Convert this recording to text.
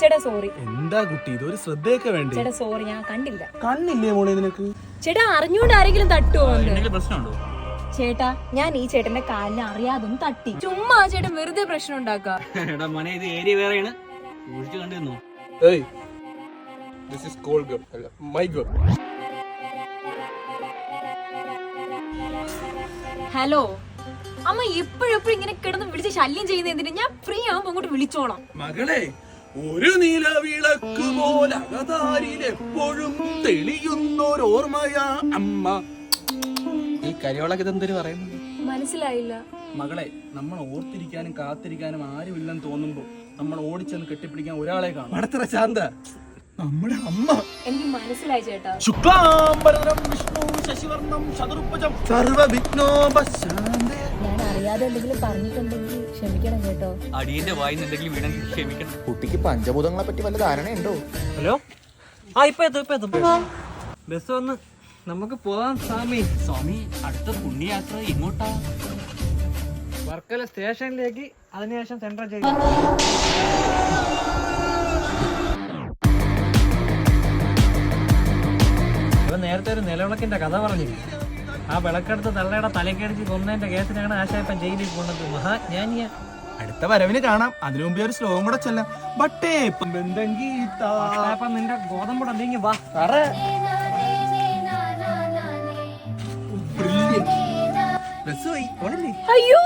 ചേട്ടാ സോറി എന്താ കുട്ടി? ഇതൊരു ശ്രദ്ധയൊക്കെ വേണ്ടേ? ചേട്ടാ സോറി ഞാൻ കണ്ടില്ല. കണ്ണില്ലേ മോളെ നിനക്ക്? ചേട്ടാ അറിഞ്ഞുകൊണ്ട് ആരെങ്കിലും തട്ടുമോ എന്തെങ്കിലും പ്രശ്നമുണ്ടോ? ചേട്ടാ ഞാൻ ഈ ചേട്ടന്റെ കാലിൽ അറിയാതൊന്നും തട്ടി. ചുമ്മാ ചേട്ടൻ വെറുതെ പ്രശ്നം ഉണ്ടാക്കാം. ഇത് ഏരിയ വേറെയാണ്. സൂക്ഷിച്ചു കണ്ടിരുന്നു? ഏയ്. ദിസ് ഇസ് കോൾ ഗേൾ അല്ല മൈ ഗേൾ ഹലോ അമ്മ എപ്പോഴെപ്പോഴും ഇങ്ങനെ കിടന്ന് വിളിച്ച് ശല്യം ചെയ്യുന്ന എന്തിനാ? ഞാൻ ഫ്രീ ആവുമ്പോ അങ്ങോട്ട് വിളിച്ചോളാം. മകളെ ഒരു നിലവിളക്ക് പോലെ അകതാരിൽ എപ്പോഴും തെളിയുന്നോരോർമ്മയാ അമ്മ. ഈ കരിയോളൊക്കെ ഇതെന്തൊരു പറയുന്നത് മനസ്സിലായില്ല. മകളെ നമ്മൾ ഓർത്തിരിക്കാനും കാത്തിരിക്കാനും ആരുമില്ലെന്ന് തോന്നുമ്പോ നമ്മൾ ഓടിച്ചെന്ന് കെട്ടിപ്പിടിക്കാൻ ഒരാളെ കാണും. അടുത്തറ ശാന്ത നമ്മുടെ അമ്മ. എനിക്ക് മനസ്സിലായി ചേട്ടാ. ശുക്ലാംബരം വിഷ്ണു ശശിവർണം ചതുർഭുജം. സർവവിഘ്നോപശാന്തേ. അറിയാതെ എന്തെങ്കിലും പറഞ്ഞിട്ടുണ്ടെങ്കിൽ ക്ഷമിക്കണം കേട്ടോ. അടിയന്റെ വായിന്ന് എന്തെങ്കിലും വീണെങ്കിൽ ക്ഷമിക്കണം. കുട്ടിക്ക് പഞ്ചഭൂതങ്ങളെ പറ്റി വല്ല ധാരണയുണ്ടോ? ഹലോ? ആ ഇപ്പൊ എത്തും ഇപ്പൊ എത്തും. ബസ് വന്ന് നമുക്ക് പോവാം സ്വാമി. സ്വാമി അടുത്ത പുണ്യയാത്ര ഇങ്ങോട്ടാ വർക്കല സ്റ്റേഷനിലേക്ക് അതിനുശേഷം സെൻട്രൽ ചെയ്യും ഇവൻ നേരത്തെ ഒരു നിലവിളക്കിന്റെ കഥ പറഞ്ഞില്ല ആ വിളക്കെടുത്ത് തള്ളയുടെ തലക്കടിച്ച് കൊന്നതിന്റെ കേസിനാണ് ആശായപ്പൻ ജയിലിൽ പോണത് മഹാജ്ഞാനിയ അടുത്ത വരവിന് കാണാം അതിനു മുമ്പേ ഒരു ശ്ലോകം കൂടെ ചെല്ലാം ബട്ടേ നിന്റെ ഗോതമ്പുട നീങ്ങി വാ അയ്യോ